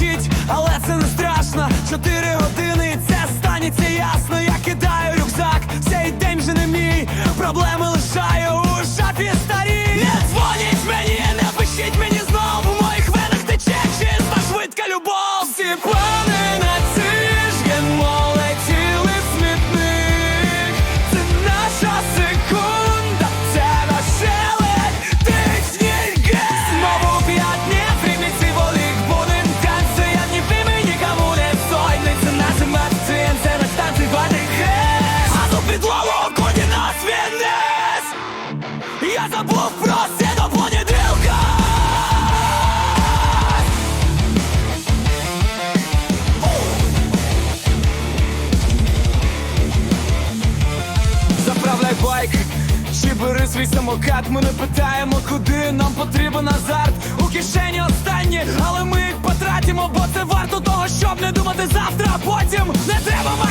кричить, але це не страшно. Чотири години це станеться ясно. Я кидаю рюкзак, цей день вже не мій, проблеми лишаю. забув про сіно Заправляй байк, чи бери свій самокат, ми не питаємо, куди нам потрібен азарт. У кишені останні, але ми їх потратимо, бо це варто того, щоб не думати завтра, а потім не треба мати